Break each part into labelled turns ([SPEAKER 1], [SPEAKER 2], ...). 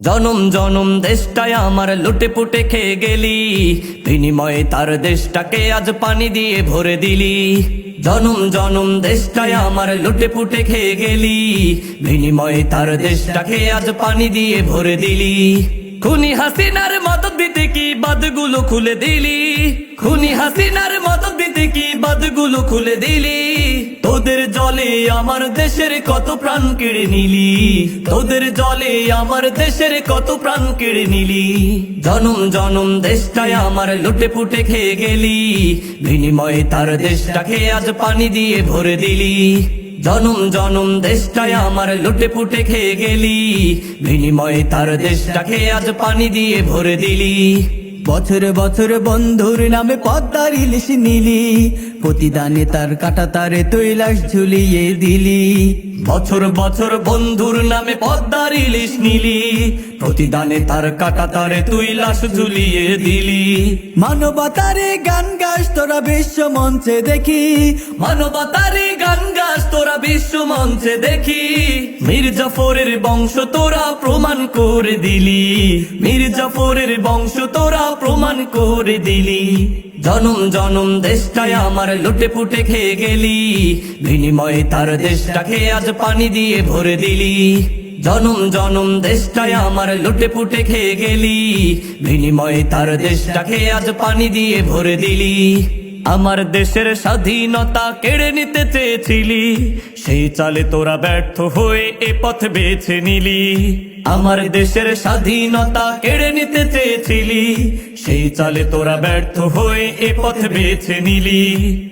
[SPEAKER 1] জনম জনম দেশটায় আমার লুটে পুটে খেয়ে গেলি। বিনিময়ে তার দেশটাকে আজ পানি দিয়ে ভরে দিলি। জনম জনম দেশটায় আমার লুটে পুটে খেয়ে গেলি। বিনিময়ে তার দেশটাকে আজ পানি দিয়ে ভরে দিলি। খুনি হাসিনার মদত দিতে কি বাদগুলো খুলে দিলি? খুনি হাসিনার মদত দিতে কি বাদগুলো খুলে দিলি। তোদের জলে আমার দেশের কত প্রাণ কেড়ে নিলি। তোদের জলে আমার দেশের কত প্রাণ কেড়ে নিলি। জনম জনম দেশটায় আমার লুটে পুটে খেয়ে গেলি। বিনিময়ে তার দেশটাকে আজ পানি দিয়ে ভরে দিলি। জনম জনম দেশটায় আমার লুটে পুটে খেয়ে গেলি। বিনিময়ে তার দেশটাকে আজ পানি দিয়ে ভরে দিলি।
[SPEAKER 2] বছর বছর বন্ধুর নামে পদ্মার ইলিশ নিলি। প্রতিদানে তার কাটা তারে তৈলাস ঝুলিয়ে দিলি।
[SPEAKER 1] বছর বছর বন্ধুর নামে পদ্মার ইলিশ নিলি। প্রতিদানে তার কাটা তারে তুই লাশ ঝুলিয়ে দিলি।
[SPEAKER 2] মানবতারে গান গাস, তোরা বিশ্ব মঞ্চে দেখি।
[SPEAKER 1] মানবতারে গান গাছ তোরা বিশ্ব মঞ্চে দেখি। মির্জাফরের বংশ তোরা প্রমাণ করে দিলি। মির্জাফরের বংশ তোরা প্রমাণ করে দিলি। জনম জনম দেশটায় আমার লুটে পুটে খেয়ে গেলি। বিনিময়ে তার দেশটাকে আজ পানি দিয়ে ভরে দিলি। জনম জনম দেশটায় আমার লুটে পুটে খেয়ে গেলি। বিনিময়ে তার দেশটাকে আজ পানি দিয়ে ভরে দিলি। আমার দেশের স্বাধীনতা কেড়ে নিতে চেয়েছিলি। সেই চালে তোরা ব্যর্থ হয়ে এ পথ বেছে নিলি। আমার দেশের স্বাধীনতা কেড়ে নিতে চেয়েছিলি। সেই চালে তোরা ব্যর্থ হয়ে এ পথ বেছে নিলি।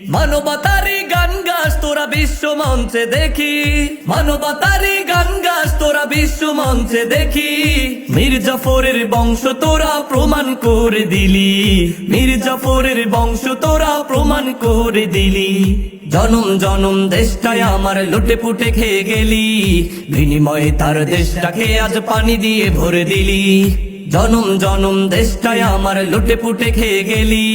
[SPEAKER 1] মানবতারি গান গাছ, তোরা বিশ্ব মঞ্চে দেখি। মানবতারি গান গাছ, তোরা বিশ্ব মঞ্চে দেখি মির্জাফরের বংশ তোরা প্রমাণ করে দিলি। মির্জাফরের বংশ তোরা প্রমাণ করে দিলি। জনম জনম দেশটায় আমার লুটে পুটে খেয়ে গেলি। বিনিময়ে তার দেশটাকে আজ পানি দিয়ে ভরে দিলি। জনম জনম দেশটায় আমার লুটে পুটে খেয়ে গেলি।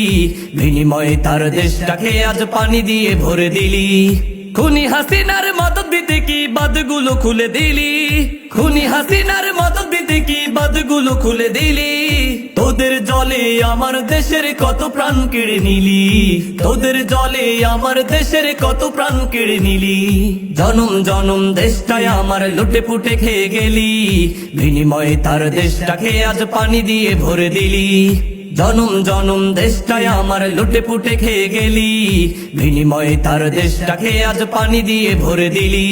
[SPEAKER 1] বিনিময়ে তার দেশটাকে আজ পানি দিয়ে ভরে দিলি। খুনি হাসিনার মদত দিতে কি বাদগুলো খুলে দিলি? খুনি হাসিনার মদত বাদগুলো খুলে দিলি। তোদের জলে আমার দেশের কত প্রাণ কেড়ে নিলি। তোদের জলে আমার দেশের কত প্রাণ কেড়ে নিলি। জনম জনম দেশটায় আমার লুটে পুটে খেয়ে গেলি। বিনিময়ে তার দেশটাকে আজ পানি দিয়ে ভরে দিলি। জনম জনম দেশটায় আমার লুটে পুটে খেয়ে গেলি। বিনিময়ে তার দেশটাকে আজ পানি দিয়ে ভরে দিলি।